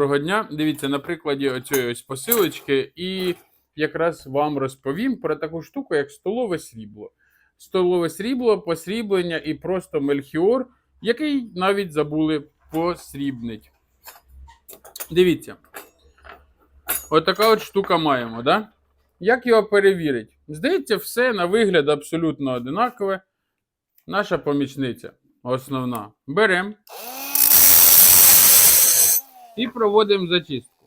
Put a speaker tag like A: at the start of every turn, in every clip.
A: Доброго дня. Дивіться, на прикладі оцієї ось посилочки, і якраз вам розповім про таку штуку, як столове срібло. Столове срібло, посріблення і просто мельхіор, який навіть забули посрібнить. Дивіться. Отака от штука маємо, да? Як його перевірити? Здається, все на вигляд абсолютно одинакове. Наша помічниця основна. Беремо і проводимо зачистку.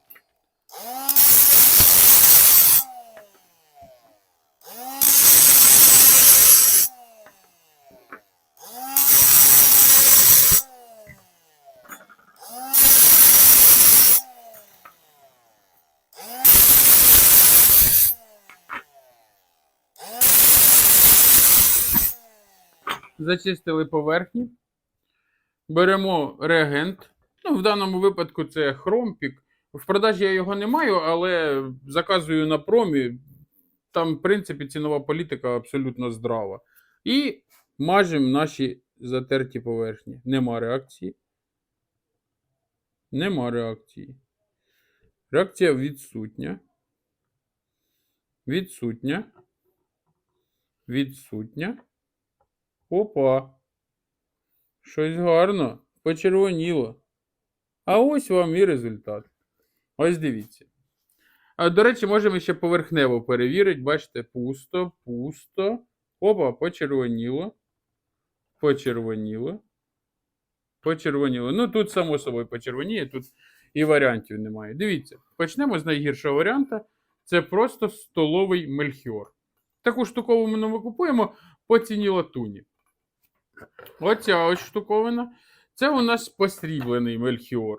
A: Зачистили поверхні. Беремо реагент. Ну, в даному випадку це хромпік. В продажі я його не маю, але заказую на промі. Там, в принципі, цінова політика абсолютно здрава. І мажемо наші затерті поверхні. Нема реакції. Нема реакції. Реакція відсутня. Відсутня. Відсутня. Опа. Щось гарно. Почервоніло. А ось вам і результат. Ось дивіться. А, до речі, можемо ще поверхнево перевірити. Бачите, пусто, пусто. Опа, почервоніло. Почервоніло. Почервоніло. Ну, тут, само собою, почервоніє, тут і варіантів немає. Дивіться, почнемо з найгіршого варіанта. Це просто столовий мельхіор. Таку штуковину ми купуємо по ціні латуні. Оця ось штуковина. Це у нас посріблений мельхіор.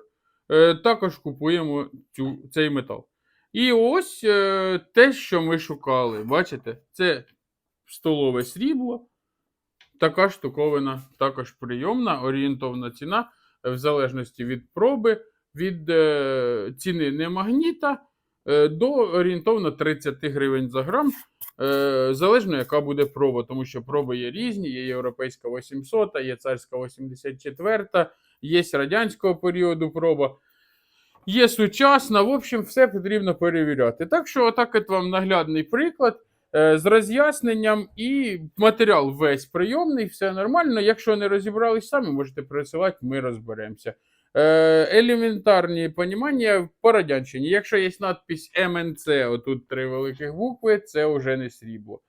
A: Е, також купуємо цю, цей метал. І ось е, те, що ми шукали. Бачите? Це столове срібло. Така штуковина також прийомна, орієнтовна ціна, в залежності від проби, від е, ціни немагніта е, до орієнтовно 30 гривень за грам. Е, залежно, яка буде проба, тому що проби є різні, є європейська 800, є царська 84, є радянського періоду проба, є сучасна. В общем, все потрібно перевіряти. Так що, отак от вам наглядний приклад е, з роз'ясненням і матеріал весь прийомний, все нормально. Якщо не розібрались самі, можете присилати, ми розберемося. Е, елементарні понімання по радянщині. Якщо є надпись МНЦ, отут три великих букви, це вже не срібло.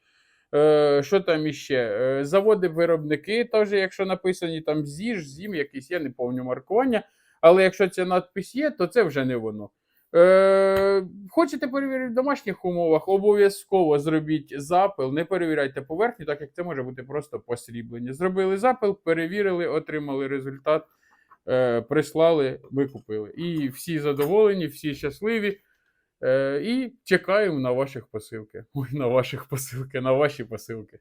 A: Е, що там іще? Е, заводи-виробники, теж, якщо написані там ЗІЖ, ЗІМ, якісь є, не повню маркування. Але якщо ця надпись є, то це вже не воно. Е, хочете перевірити в домашніх умовах, обов'язково зробіть запил, не перевіряйте поверхню, так як це може бути просто посріблення. Зробили запил, перевірили, отримали результат е, прислали, ми купили. І всі задоволені, всі щасливі. Е, і чекаємо на ваших посилки. Ой, на ваших посилки, на ваші посилки.